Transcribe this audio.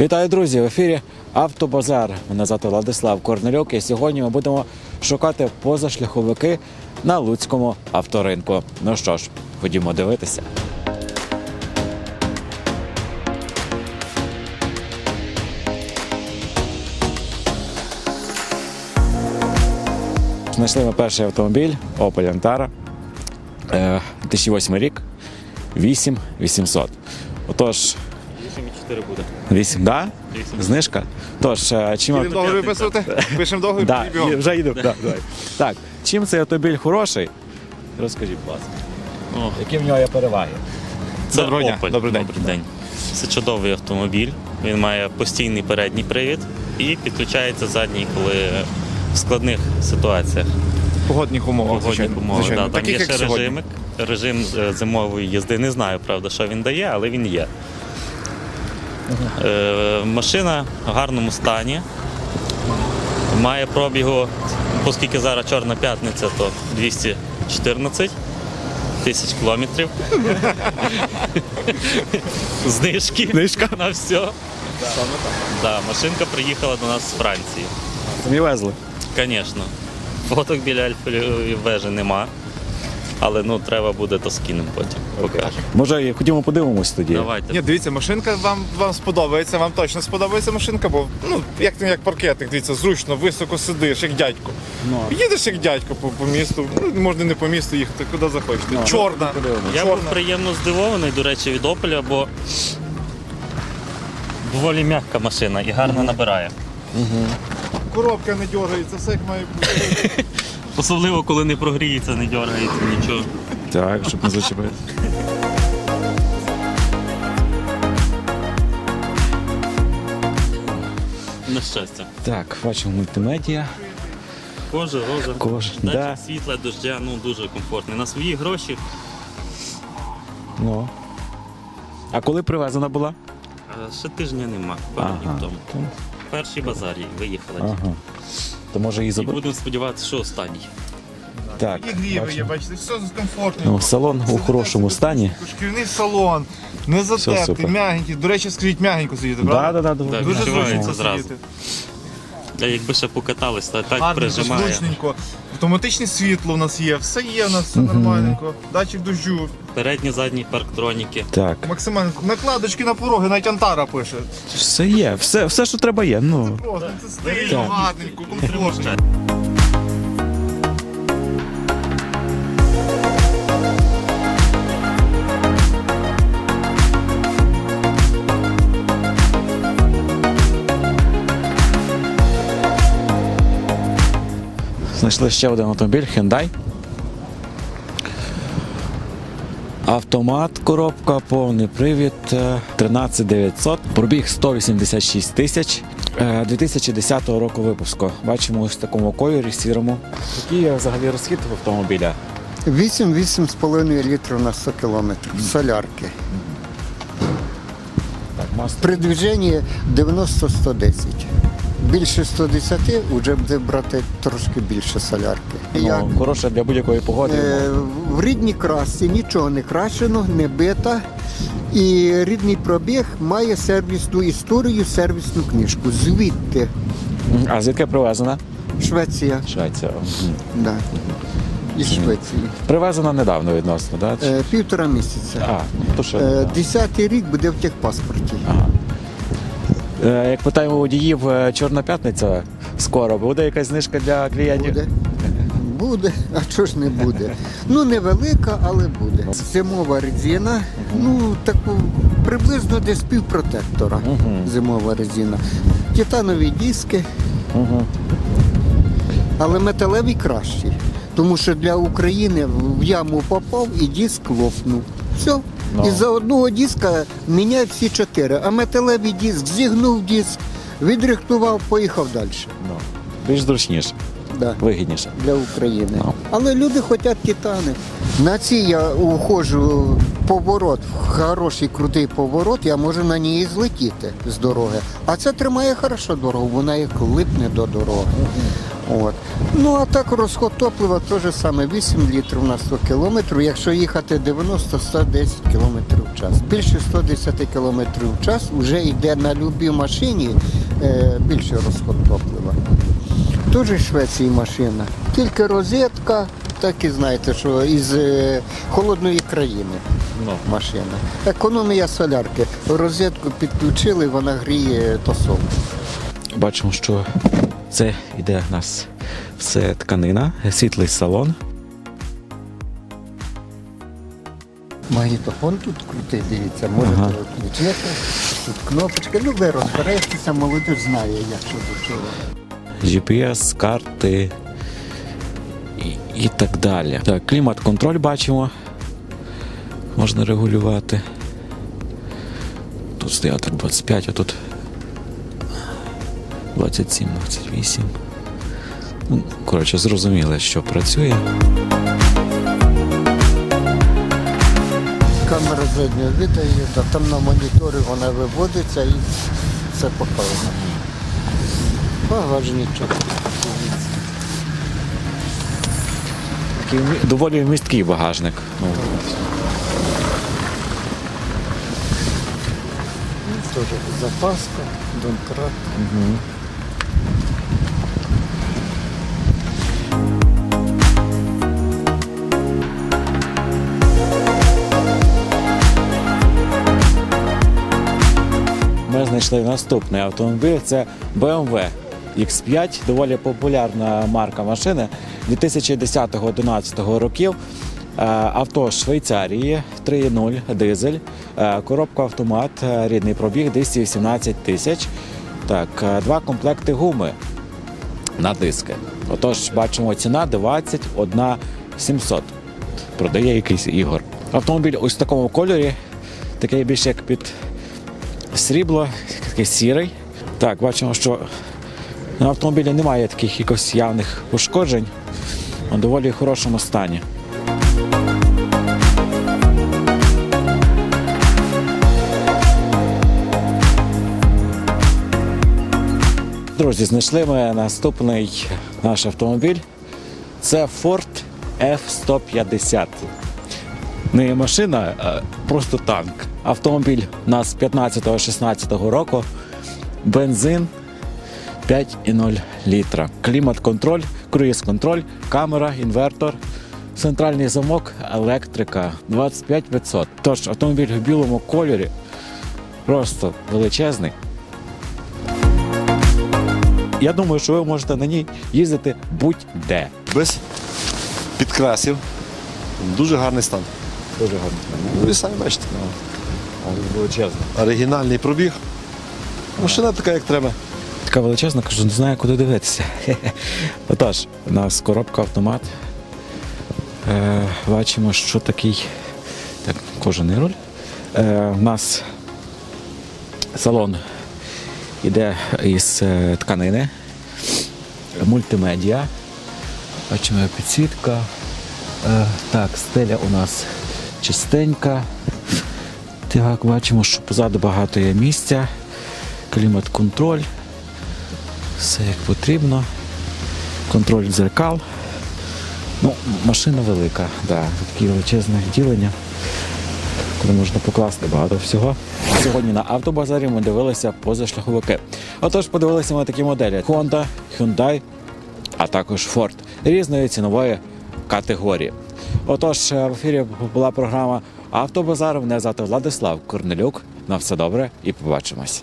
Вітаю, друзі! В ефірі Автобазар. Мене звати Владислав Корнельок. І сьогодні ми будемо шукати позашляховики на Луцькому авторинку. Ну що ж, ходімо дивитися. Знайшли ми перший автомобіль Opel Antara. Е, 2008 рік. 8800. Отож, 8,4 буде. 8, да? Вісім. Знижка. Тож, е, чим Будемо договір виписувати? Пишемо договір, да, бігом. і вже йду. Да, давай. Так, чим цей автомобіль хороший? Розкажіть, будь ласка. О, Які в нього є переваги? це Доброго дня. Opel. Добрий день. Добрий день. Це чудовий автомобіль. Він має постійний передній привід і підключається задній, коли в складних ситуаціях, Погодних умовах. погодних звичайно. умовах. Звичайно. Да, там Таких, є як ще сьогодні. режимик. Режим е, зимової їзди. Не знаю, правда, що він дає, але він є. Е, машина в гарному стані. Має пробігу, оскільки зараз Чорна п'ятниця, то 214 тисяч кілометрів. Знижки Знижка? на все. Да, машинка приїхала до нас з Франції. Самі везли. Звісно. Фоток біля Альфової вежі нема. Але ну треба буде, то скинемо потім. Покажемо. Може, ходімо подивимось тоді. Давайте. Ні, дивіться, машинка вам, вам сподобається, вам точно сподобається машинка, бо ну, як, ти- як паркетник, дивіться, зручно, високо сидиш, як дядько. Ну, Їдеш як дядько по, по місту, ну, можна не по місту їхати, куди захочете. Ну, Чорна. Я був приємно здивований, до речі, від Опеля, бо доволі м'яка машина і гарно набирає. Коробка не дергається, все як має бути. Особливо, коли не прогріється, не дергається нічого. Так, щоб не зачепити. На щастя. Так, бачимо мультимедіа. Кожа, роза. Кожа, Датчик да. світла, дождя, ну дуже комфортний. На свої гроші Ну. А коли привезена була? е, ще тижня нема, пару днів тому. Перший базар їй виїхала. Ага. То може її І забрати? будемо сподіватися, що останній. Так. І гріви є, бачимо. бачите, все комфортно. Ну, салон у хорошому стані. Шкірний салон, не затертий, супер. мягенький. До речі, скажіть, м'ягенько сидіти, Да, правда? да, да, Так, Дуже відчувається зручно зразу. сидіти. А якби ще покатались, та так Гарненько, прижимає. зручненько. Автоматичне світло у нас є, все є у нас, все нормальненько. Датчик дощу, Передні, задні парктроніки. Так. максимально. Накладочки на пороги, навіть Антара пише. Все є, все, все, що треба є. Ну. Просто це стильно, Так. гарненько, комфортно. Знайшли ще один автомобіль Hyundai. Автомат, коробка, повний привід, е, 13900, пробіг 186 тисяч. е, 2010 року випуску. Бачимо ось в такому кольорі сірому. Який взагалі розхід автомобіля? 8-8,5 літрів на 100 кілометрів. Солярки. Так. При движенні 90-110. Більше 110 вже буде брати трошки більше солярки. Як? Ну, хороше для будь-якої погоди. Е, в рідній красці нічого не крашено, не бита. І рідний пробіг має сервісну історію, сервісну книжку. Звідти А звідки привезена? Швеція. Швеція. Мгм. Да. Із Швеції. Привезена недавно відносно, так? Е, півтора місяця. А, ну, то що? Е, Десятий рік буде в техпаспорті. Е, Як питаємо водіїв, е, Чорна п'ятниця скоро буде якась знижка для клієнтів? Буде. Буде, а чого ж не буде? Ну, невелика, але буде. Зимова резина, ну таку приблизно десь півпротектора. Зимова резина. Титанові диски, але металеві кращі. Тому що для України в яму попав і диск лопнув. Все. Ну. І за одного диска міняють всі чотири. А металевий диск зігнув диск, відрихтував, поїхав далі. Ну, більш зручніше, Да. вигідніше. для України. Ну. Але люди хочуть титани. На цій я уходжу поворот, хороший крутий поворот, я можу на ній злетіти з дороги. А це тримає хорошо дорогу, вона як липне до дороги. От. Ну а так розход топлива теж саме 8 літрів на 100 кілометрів, якщо їхати 90-110 кілометрів в час. Більше 110 кілометрів в час вже йде на любій машині е, більше розход топлива. Теж в Швеції машина. Тільки розетка, так і знаєте, що із е, холодної країни Ну. машина. Економія солярки. Розетку підключили, вона гріє тосол. Бачимо, що це йде в нас все тканина, світлий салон. Магнітофон тут крутий, дивіться, можете Ага. включити. Тут кнопочка. Ну ви розберетеся, молодь знає, як що до чого. GPS, карти і, і так далі. Так, клімат-контроль бачимо. Можна регулювати. Тут стояв 25, а тут 27, 28. Ну, коротше, зрозуміло, що працює. Камера заднього виду та там на моніторі вона виводиться і все показано. Багажничок. дивіться. Такий доволі вмісткий багажник. Ну, Теж запаска, домкрат. Ми знайшли наступний автомобіль. Це BMW X5, доволі популярна марка машини 2010-2011 років. Е, Авто з Швейцарії 3.0 дизель, Е, коробка автомат, е, рідний пробіг 218 тисяч. Так, е, два комплекти гуми на диски. Отож, бачимо, ціна 21 700. Продає якийсь ігор. Автомобіль ось в такому кольорі, такий більш як під срібло, такий сірий. Так, бачимо, що на автомобілі немає таких якось явних пошкоджень. У доволі хорошому стані. Друзі, знайшли ми наступний наш автомобіль. Це Ford F-150. Не машина, а просто танк. Автомобіль у нас 15-16 року. Бензин 5,0 літра. Клімат-контроль, круїз-контроль, камера, інвертор, центральний замок, електрика 25%. Тож автомобіль в білому кольорі просто величезний. Я думаю, що ви можете на ній їздити будь-де. без підкрасів. Дуже гарний стан. Дуже гарно. Ну, Ви самі бачите. Величезно. Оригінальний пробіг. Машина така, як треба. Така величезна, кажу, не знаю, куди дивитися. Отож, у нас коробка автомат. Е, бачимо, що такий так, кожаний руль. Е, у нас салон іде із е, тканини, мультимедіа. Бачимо підсвітка. Е, так, стеля у нас чистенька. Так, бачимо, що позаду багато є місця. Клімат-контроль. Все як потрібно. Контроль дзеркал. Ну, машина велика, да, таке величезне відділення, куди можна покласти багато всього. Сьогодні на автобазарі ми дивилися позашляховики. Отож, подивилися ми такі моделі: Honda, Hyundai, а також Ford різної цінової категорії. Отож, в ефірі була програма Автобазар. Мене звати Владислав Корнелюк. На все добре і побачимось.